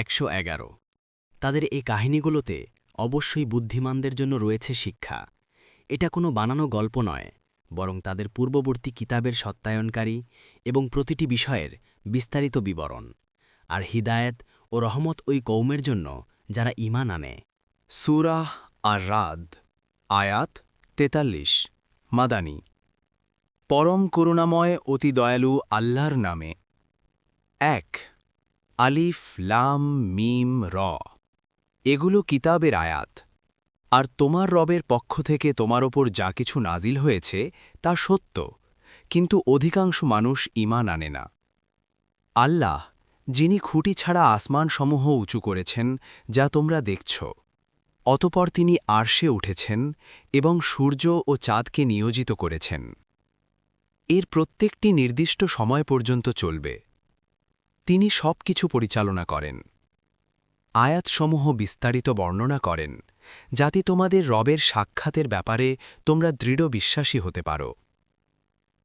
একশো এগারো। তাদের এই কাহিনীগুলোতে অবশ্যই বুদ্ধিমানদের জন্য রয়েছে শিক্ষা। এটা কোনো বানানো গল্প নয়, বরং তাদের পূর্ববর্তী কিতাবের সত্যায়নকারী এবং প্রতিটি বিষয়ের বিস্তারিত বিবরণ, আর হিদায়েত ও রহমত ওই কৌমের জন্য যারা ঈমান আনে। সুরাহ আর রাদ আয়াত তেতাল্লিশ, মাদানী। পরম করুণাময় অতি দয়ালু আল্লাহর নামে। এক আলিফ, লাম, মিম, র। এগুলো কিতাবের আয়াত। আর তোমার রবের পক্ষ থেকে তোমার ওপর যা কিছু নাজিল হয়েছে, তা সত্য। কিন্তু অধিকাংশ মানুষ ঈমান আনে না। আল্লাহ, যিনি খুঁটি ছাড়া আসমানসমূহ উঁচু করেছেন, যা তোমরা দেখছ। অতপর তিনি আরশে উঠেছেন এবং সূর্য ও চাঁদকে নিয়োজিত করেছেন। এর প্রত্যেকটি নির্দিষ্ট সময় পর্যন্ত চলবে। তিনি সব কিছু পরিচালনা করেন। আয়াতসমূহ বিস্তারিত বর্ণনা করেন, যাতে তোমাদের রবের সাক্ষাতের ব্যাপারে তোমরা দৃঢ় বিশ্বাসী হতে পারো।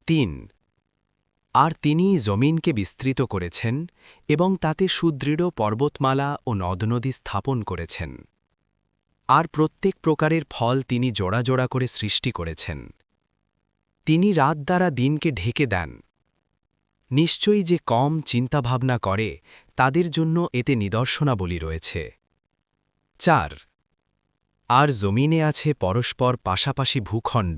তিন, আর তিনি জমিনকে বিস্তৃত করেছেন এবং তাতে সুদৃঢ় পর্বতমালা ও নদনদী স্থাপন করেছেন। আর প্রত্যেক প্রকারের ফল তিনি জোড়া জোড়া করে সৃষ্টি করেছেন। তিনি রাত দ্বারা দিনকে ঢেকে দেন। নিশ্চয়ই যে কম চিন্তাভাবনা করে, তাদের জন্য এতে নিদর্শনাবলী রয়েছে। চার, আর জমিনে আছে পরস্পর পাশাপাশি ভূখণ্ড